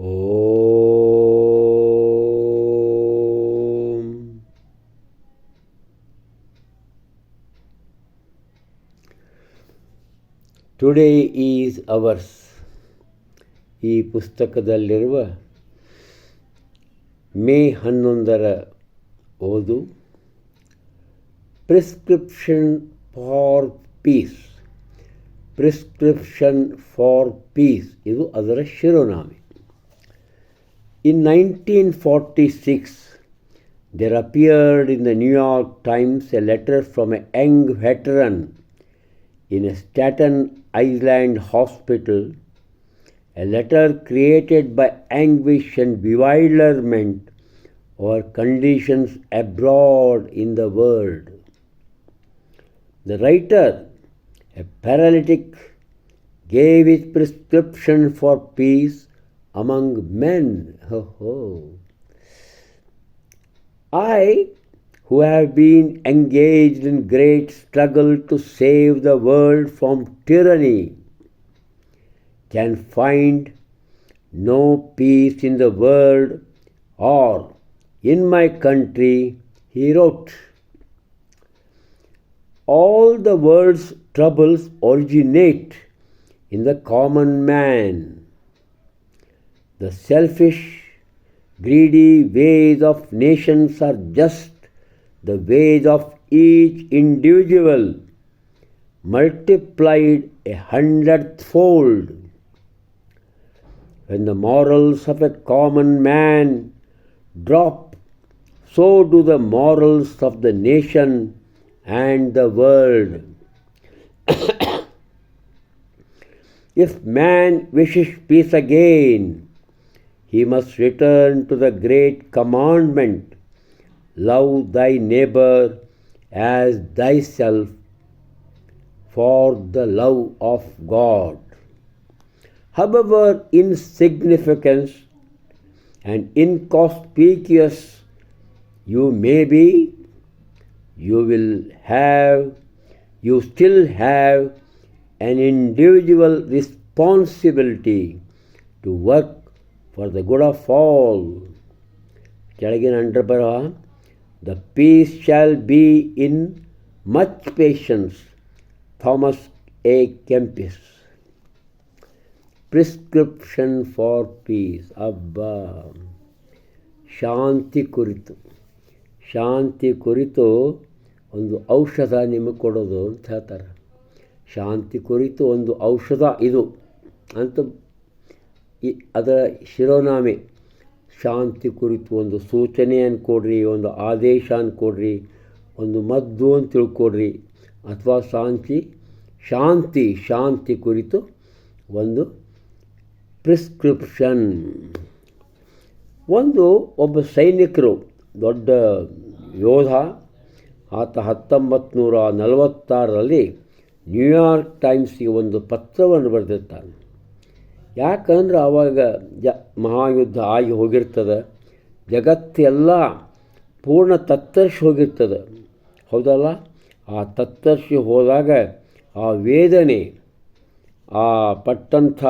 Om today is ours ಈ ಪುಸ್ತಕದಲ್ಲಿರುವ May ಹನ್ನೊಂದರ ಓದು. Prescription for peace prescription for peace ಇದು ಅದರ ಶಿರೋನಾಮೆ. In 1946, there appeared in the New York Times a letter from a young veteran in a Staten Island hospital, a letter created by anguish and bewilderment over conditions abroad in the world. The writer, a paralytic, gave his prescription for peace among men. Ho, ho. I, who have been engaged in great struggle to save the world from tyranny, can find no peace in the world or in my country, he wrote. All the world's troubles originate in the common man. The selfish, greedy ways of nations are just the ways of each individual multiplied a hundredfold. When the morals of a common man drop, so do the morals of the nation and the world. if man wishes peace again, he must return to the great commandment love thy neighbor as thyself for the love of God. However insignificant and inconspicuous you may be, you will have, you still have an individual responsibility to work for the good of all. ಕೆಳಗಿನ under ಬರ the peace shall be in much patience Thomas a. Kempis. Prescription for peace. ಅಬ್ಬಾ! ಶಾಂತಿ ಕುರಿತು. ಶಾಂತಿ ಕುರಿತು ಒಂದು ಔಷಧ ನಿಮಗೆ ಕೊಡೋದು ಅಂತ ಹೇಳ್ತಾರೆ. ಶಾಂತಿ ಕುರಿತು ಒಂದು ಔಷಧ ಇದು ಅಂತ ಈ ಅದರ ಶಿರೋನಾಮೆ, ಶಾಂತಿ ಕುರಿತು ಒಂದು ಸೂಚನೆಯನ್ನು ಕೊಡ್ರಿ, ಒಂದು ಆದೇಶ ಕೊಡ್ರಿ, ಒಂದು ಮದ್ದು ಅಂತ ತಿಳ್ಕೊಡ್ರಿ. ಅಥವಾ ಶಾಂತಿ ಶಾಂತಿ ಶಾಂತಿ ಕುರಿತು ಒಂದು ಪ್ರಿಸ್ಕ್ರಿಪ್ಷನ್. ಒಂದು ಒಬ್ಬ ಸೈನಿಕರು, ದೊಡ್ಡ ಯೋಧ, ಆತ ಹತ್ತೊಂಬತ್ತು ನೂರ ನಲವತ್ತಾರರಲ್ಲಿ ನ್ಯೂಯಾರ್ಕ್ ಟೈಮ್ಸ್ಗೆ ಒಂದು ಪತ್ರವನ್ನು ಬರೆದಿರ್ತಾನೆ. ಯಾಕಂದ್ರೆ ಆವಾಗ ಜ ಮಹಾಯುದ್ಧ ಆಗಿ ಹೋಗಿರ್ತದೆ. ಜಗತ್ತೆಲ್ಲ ಪೂರ್ಣ ತತ್ತರಿಸಿ ಹೋಗಿರ್ತದೆ. ಹೌದಲ್ಲ? ಆ ತತ್ತರಿಸಿ ಹೋದಾಗ ಆ ವೇದನೆ, ಆ ಪಟ್ಟಂಥ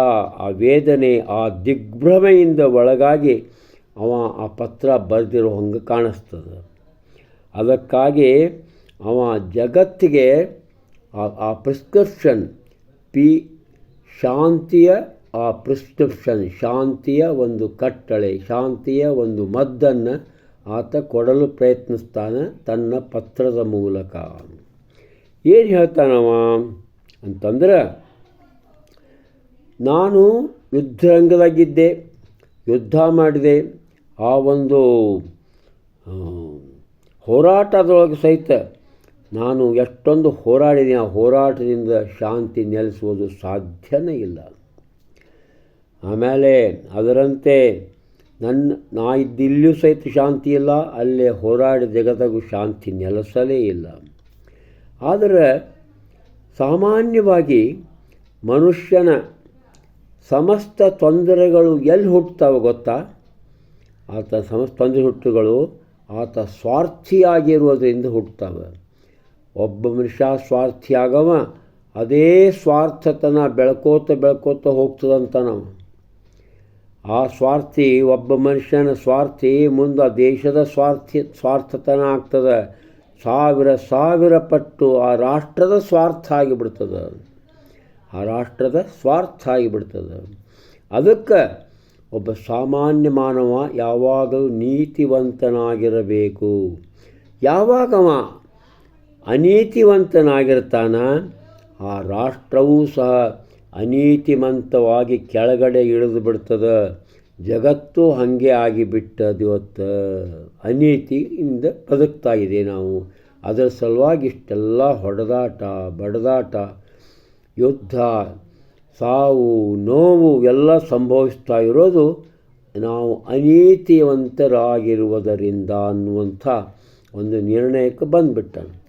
ಆ ವೇದನೆ ಆ ದಿಗ್ಭ್ರಮೆಯಿಂದ ಒಳಗಾಗಿ ಅವ ಆ ಪತ್ರ ಬರೆದಿರೋ ಹಂಗೆ ಕಾಣಿಸ್ತದೆ. ಅದಕ್ಕಾಗಿ ಅವ ಜಗತ್ತಿಗೆ ಆ ಪ್ರಿಸ್ಕ್ರಿಪ್ಷನ್ ಪಿ, ಶಾಂತಿಯ ಆ ಪ್ರಿಸ್ಕ್ರಿಪ್ಷನ್ ಶಾಂತಿಯ ಒಂದು ಕಟ್ಟಳೆ, ಶಾಂತಿಯ ಒಂದು ಮದ್ದನ್ನು ಆತ ಕೊಡಲು ಪ್ರಯತ್ನಿಸ್ತಾನೆ ತನ್ನ ಪತ್ರದ ಮೂಲಕ. ಏನು ಹೇಳ್ತಾನವ ಅಂತಂದ್ರೆ, ನಾನು ಯುದ್ಧರಂಗದಾಗಿದ್ದೆ, ಯುದ್ಧ ಮಾಡಿದೆ, ಆ ಒಂದು ಹೋರಾಟದೊಳಗೆ ಸಹಿತ ನಾನು ಎಷ್ಟೊಂದು ಹೋರಾಡಿದೆ ಆ ಹೋರಾಟದಿಂದ ಶಾಂತಿ ನೆಲೆಸುವುದು ಸಾಧ್ಯನೇ ಇಲ್ಲ. ಆಮೇಲೆ ಅದರಂತೆ ನನ್ನ ನಾ ಇದ್ದಿಲ್ಲೂ ಸಹಿತ ಶಾಂತಿ ಇಲ್ಲ, ಅಲ್ಲೇ ಹೋರಾಡಿದ ಜಗತ್ತಿಗೂ ಶಾಂತಿ ನೆಲೆಸಲೇ ಇಲ್ಲ. ಆದರೆ ಸಾಮಾನ್ಯವಾಗಿ ಮನುಷ್ಯನ ಸಮಸ್ತ ತೊಂದರೆಗಳು ಎಲ್ಲಿ ಹುಟ್ಟುತ್ತವೆ ಗೊತ್ತಾ? ಆತ ಸಮಸ್ತ ತೊಂದರೆ ಹುಟ್ಟುಗಳು ಆತ ಸ್ವಾರ್ಥಿಯಾಗಿರುವುದರಿಂದ ಹುಟ್ಟುತ್ತವೆ. ಒಬ್ಬ ಮನುಷ್ಯ ಸ್ವಾರ್ಥಿಯಾಗವ, ಅದೇ ಸ್ವಾರ್ಥತನ ಬೆಳ್ಕೋತ ಬೆಳ್ಕೋತ ಹೋಗ್ತದಂತ ನಾವು. ಆ ಸ್ವಾರ್ಥಿ ಒಬ್ಬ ಮನುಷ್ಯನ ಸ್ವಾರ್ಥಿ ಮುಂದೆ ದೇಶದ ಸ್ವಾರ್ಥಿ ಸ್ವಾರ್ಥತನ ಆಗ್ತದೆ ಸಾವಿರ ಸಾವಿರ ಪಟ್ಟು ಆ ರಾಷ್ಟ್ರದ ಸ್ವಾರ್ಥ ಆಗಿಬಿಡ್ತದೆ. ಆ ರಾಷ್ಟ್ರದ ಸ್ವಾರ್ಥ ಆಗಿಬಿಡ್ತದೆ. ಅದಕ್ಕೆ ಒಬ್ಬ ಸಾಮಾನ್ಯ ಮಾನವ ಯಾವಾಗಲೂ ನೀತಿವಂತನಾಗಿರಬೇಕು. ಯಾವಾಗವ ಅನೀತಿವಂತನಾಗಿರ್ತಾನ? ಆ ರಾಷ್ಟ್ರವೂ ಸಹ ಅನೀತಿಮಂತವಾಗಿ ಕೆಳಗಡೆ ಇಳಿದು ಬಿಡ್ತದೆ. ಜಗತ್ತು ಹಾಗೆ ಆಗಿಬಿಟ್ಟದು ಇವತ್ತು. ಅನೀತಿಯಿಂದ ಬದುಕ್ತಾ ಇದೆ ನಾವು. ಅದರ ಸಲುವಾಗಿ ಇಷ್ಟೆಲ್ಲ ಹೊಡೆದಾಟ, ಬಡದಾಟ, ಯುದ್ಧ, ಸಾವು, ನೋವು ಎಲ್ಲ ಸಂಭವಿಸ್ತಾ ಇರೋದು ನಾವು ಅನೀತಿವಂತರಾಗಿರುವುದರಿಂದ ಅನ್ನುವಂಥ ಒಂದು ನಿರ್ಣಯಕ್ಕೆ ಬಂದುಬಿಟ್ಟನು.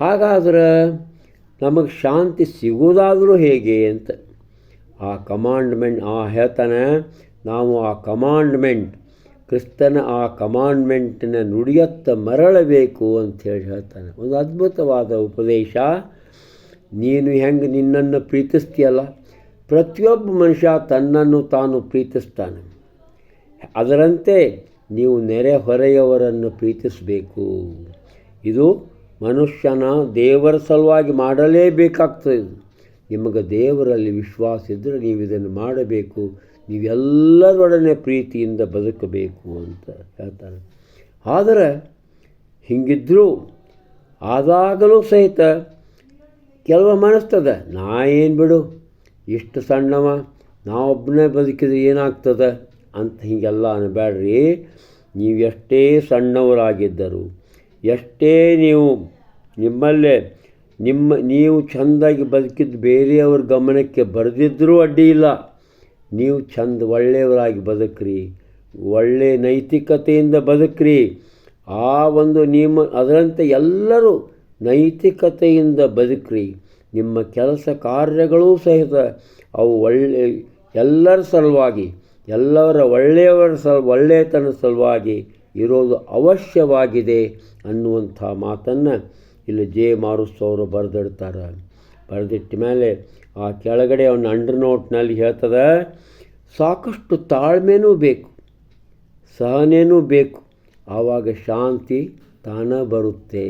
ಹಾಗಾದ್ರೆ ನಮಗೆ ಶಾಂತಿ ಸಿಗೋದಾದರೂ ಹೇಗೆ ಅಂತ. ಆ ಕಮಾಂಡ್ಮೆಂಟ್, ಆ ಹೇಳ್ತಾನೆ, ನಾವು ಆ ಕಮಾಂಡ್ಮೆಂಟ್, ಕ್ರಿಸ್ತನ ಆ ಕಮಾಂಡ್ಮೆಂಟಿನ ನುಡಿಯತ್ತ ಮರಳಬೇಕು ಅಂಥೇಳಿ ಹೇಳ್ತಾನೆ. ಒಂದು ಅದ್ಭುತವಾದ ಉಪದೇಶ. ನೀನು ಹೆಂಗೆ ನಿನ್ನನ್ನು ಪ್ರೀತಿಸ್ತೀಯಲ್ಲ? ಪ್ರತಿಯೊಬ್ಬ ಮನುಷ್ಯ ತನ್ನನ್ನು ತಾನು ಪ್ರೀತಿಸ್ತಾನೆ. ಅದರಂತೆ ನೀವು ನೆರೆಹೊರೆಯವರನ್ನು ಪ್ರೀತಿಸಬೇಕು. ಇದು ಮನುಷ್ಯನ ದೇವರ ಸಲುವಾಗಿ ಮಾಡಲೇಬೇಕಾಗ್ತದೆ. ನಿಮಗೆ ದೇವರಲ್ಲಿ ವಿಶ್ವಾಸ ಇದ್ದರೆ ನೀವು ಇದನ್ನು ಮಾಡಬೇಕು. ನೀವೆಲ್ಲರೊಡನೆ ಪ್ರೀತಿಯಿಂದ ಬದುಕಬೇಕು ಅಂತ ಹೇಳ್ತಾರೆ. ಆದರೆ ಹಿಂಗಿದ್ದರೂ ಆದಾಗಲೂ ಸಹಿತ ಕೆಲವು ಮನಸ್ತದೆ, ನಾ ಏನು ಬಿಡು, ಇಷ್ಟು ಸಣ್ಣವ, ನಾವೊಬ್ಬನೇ ಬದುಕಿದ್ರೆ ಏನಾಗ್ತದೆ ಅಂತ ಹೀಗೆಲ್ಲ ಅನ್ಬೇಡ್ರಿ ನೀವು ಎಷ್ಟೇ ಸಣ್ಣವರಾಗಿದ್ದರು ಎಷ್ಟೇ ನೀವು ನಿಮ್ಮಲ್ಲೇ, ನಿಮ್ಮ, ನೀವು ಚೆಂದಾಗಿ ಬದುಕಿದ್ದು ಬೇರೆಯವ್ರ ಗಮನಕ್ಕೆ ಬರೆದಿದ್ದರೂ ಅಡ್ಡಿ ಇಲ್ಲ. ನೀವು ಚಂದ ಒಳ್ಳೆಯವರಾಗಿ ಬದುಕ್ರಿ ಒಳ್ಳೆಯ ನೈತಿಕತೆಯಿಂದ ಬದುಕ್ರಿ. ಆ ಒಂದು ನಿಮ್ಮ, ಅದರಂತೆ ಎಲ್ಲರೂ ನೈತಿಕತೆಯಿಂದ ಬದುಕ್ರಿ. ನಿಮ್ಮ ಕೆಲಸ ಕಾರ್ಯಗಳೂ ಸಹಿತ ಅವು ಒಳ್ಳೆ, ಎಲ್ಲರ ಸಲುವಾಗಿ, ಎಲ್ಲರ ಒಳ್ಳೆಯವರ ಸಲ ಒಳ್ಳೆಯತನ ಸಲುವಾಗಿ ಇರೋದು ಅವಶ್ಯವಾಗಿದೆ ಅನ್ನುವಂಥ ಮಾತನ್ನು ಇಲ್ಲಿ ಜೆ ಮಾರುಸ್ ಅವರು ಬರೆದಿಡ್ತಾರೆ. ಬರೆದಿಟ್ಟ ಮೇಲೆ ಆ ಕೆಳಗಡೆ ಅವನ ಅಂಡರ್ ನೋಟ್ನಲ್ಲಿ ಹೇಳ್ತದೆ, ಸಾಕಷ್ಟು ತಾಳ್ಮೆನೂ ಬೇಕು ಸಹನೆಯೂ ಬೇಕು, ಆವಾಗ ಶಾಂತಿ ತಾನ ಬರುತ್ತೆ.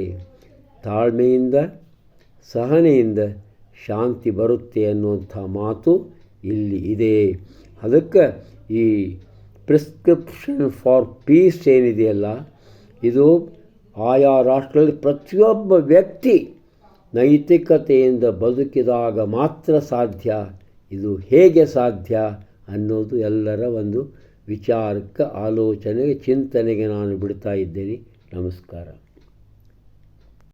ತಾಳ್ಮೆಯಿಂದ, ಸಹನೆಯಿಂದ ಶಾಂತಿ ಬರುತ್ತೆ ಅನ್ನುವಂಥ ಮಾತು ಇಲ್ಲಿ ಇದೆ. ಅದಕ್ಕೆ ಈ ಪ್ರಿಸ್ಕ್ರಿಪ್ಷನ್ ಫಾರ್ ಪೀಸ್ ಏನಿದೆಯಲ್ಲ, ಇದು ಆಯಾ ರಾಷ್ಟ್ರದಲ್ಲಿ ಪ್ರತಿಯೊಬ್ಬ ವ್ಯಕ್ತಿ ನೈತಿಕತೆಯಿಂದ ಬದುಕಿದಾಗ ಮಾತ್ರ ಸಾಧ್ಯ, ಇದು ಹೇಗೆ ಸಾಧ್ಯ ಅನ್ನೋದು ಎಲ್ಲರ ಒಂದು ವಿಚಾರಕ್ಕೆ, ಆಲೋಚನೆಗೆ, ಚಿಂತನೆಗೆ ನಾನು ಬಿಡ್ತಾ ಇದ್ದೇನೆ. ನಮಸ್ಕಾರ.